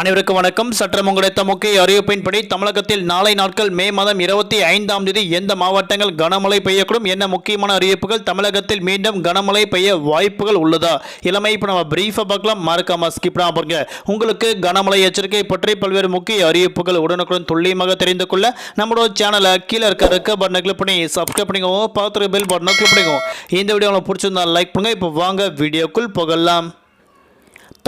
அனைவருக்கும் வணக்கம். சற்றம் கிடைத்த முக்கிய அறிவிப்பின்படி தமிழகத்தில் நாளை நாட்கள் மே மாதம் இருபத்தி ஐந்தாம் தேதி எந்த மாவட்டங்கள் கனமழை பெய்யக்கூடும் என்ன முக்கியமான அறிவிப்புகள் தமிழகத்தில் மீண்டும் கனமழை பெய்ய வாய்ப்புகள் உள்ளதா? இளமை இப்போ நம்ம பிரீஃபாக பார்க்கலாம். மறக்காம ஸ்கிப் பாருங்க. உங்களுக்கு கனமழை எச்சரிக்கை பற்றி பல்வேறு முக்கிய அறிவிப்புகள் உடனுக்குடன் துல்லியமாக தெரிந்து கொள்ள நம்மளோட சேனலை கீழே இருக்க இருக்க பட்டனை கிளிக் பண்ணி சப்ஸ்கிரைப் பண்ணிக்கோங்க. பார்த்துருக்க பெல் பட்டனை கிளிக் பண்ணிக்கோங்க. இந்த வீடியோ உங்களுக்கு பிடிச்சிருந்தா லைக் பண்ணுங்க. இப்போ வாங்க வீடியோக்குள் புகழலாம்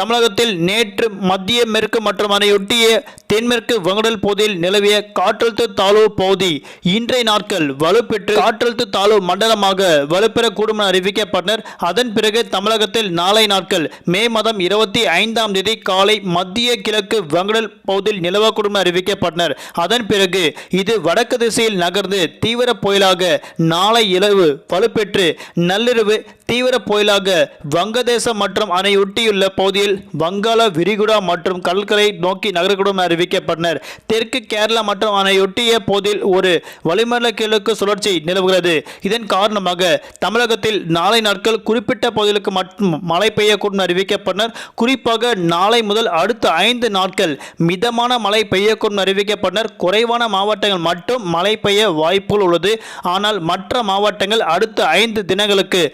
தமிழகத்தில் நேற்று மத்திய மேற்கு மற்றும் அதனையொட்டிய தென்மேற்கு வங்கடல் பகுதியில் நிலவிய காற்றழுத்த தாழ்வு பகுதி இன்றைய நாட்கள் வலுப்பெற்று காற்றழுத்த தாழ்வு மண்டலமாக வலுப்பெறக்கூடும் என அறிவிக்கப்பட்டனர். அதன் பிறகு தமிழகத்தில் நாளை நாட்கள் மே மாதம் இருபத்தி ஐந்தாம் தேதி காலை மத்திய கிழக்கு வங்கடல் பகுதியில் நிலவக்கூடும் என அறிவிக்கப்பட்டனர். அதன் பிறகு இது வடக்கு திசையில் நகர்ந்து தீவிர புயலாக நாளை இரவு வலுப்பெற்று நள்ளிரவு தீவிர புயலாக வங்கதேசம் மற்றும் அணையொட்டியுள்ள பகுதியில் வங்காள விரிகுடா மற்றும் கடற்கரை நோக்கி நகரக்கூடும் என அறிவிக்கப்பட்டனர். தெற்கு கேரளா மற்றும் அணையொட்டிய பகுதியில் ஒரு வளிமண்டல கிழக்கு சுழற்சி நிலவுகிறது. இதன் காரணமாக தமிழகத்தில் நாளை நாட்கள் குறிப்பிட்ட பகுதிகளுக்கு மட்டும் மழை பெய்யக்கூடும் என அறிவிக்கப்பட்டனர். குறிப்பாக நாளை முதல் அடுத்த ஐந்து நாட்கள் மிதமான மழை பெய்யக்கூடும் என அறிவிக்கப்பட்டனர். குறைவான மாவட்டங்கள் மட்டும் மழை பெய்ய வாய்ப்புகள் உள்ளது. ஆனால் மற்ற மாவட்டங்கள் அடுத்த ஐந்து தினங்களுக்கு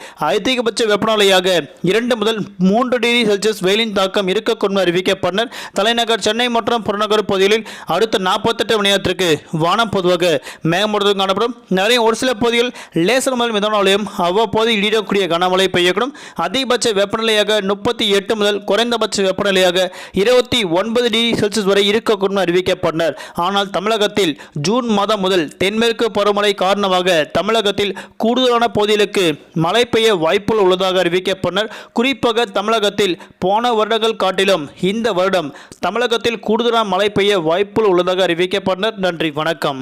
அதிகபட்ச வெப்பநிலையாக இரண்டு முதல் மூன்று டிகிரி செல்சியஸ் வெயிலின் தாக்கம் இருக்கக்கூடும் அறிவிக்கப்பட்டனர் தலைநகர் சென்னை மற்றும் புறநகர் பகுதிகளில் அடுத்த நாற்பத்தெட்டு மணி நேரத்திற்கு வானம் பொதுவாக மேகமூட்டத்துடன் காணப்படும். நிறைய ஒரு சில பகுதிகள் லேசர் முதல் மிதமான மழையும் அவ்வப்போது இடிடக்கூடிய கனமழை பெய்யக்கூடும். அதிகபட்ச வெப்பநிலையாக முப்பத்தி எட்டு முதல் குறைந்தபட்ச வெப்பநிலையாக இருபத்தி ஒன்பது டிகிரி செல்சியஸ் வரை இருக்கக்கூடும் அறிவிக்கப்பட்டனர். ஆனால் தமிழகத்தில் ஜூன் மாதம் முதல் தென்மேற்கு பருவமழை காரணமாக தமிழகத்தில் கூடுதலான பகுதிகளுக்கு மழை பெய்ய வாய்ப்புகள் உள்ளதாக அறிவிக்கப்பட்டனர் குறிப்பாக தமிழகத்தில் போன வருடங்கள் காட்டிலும் இந்த வருடம் தமிழகத்தில் கூடுதலான மழை பெய்ய வாய்ப்புகள் உள்ளதாக அறிவிக்கப்பட்டனர் நன்றி வணக்கம்.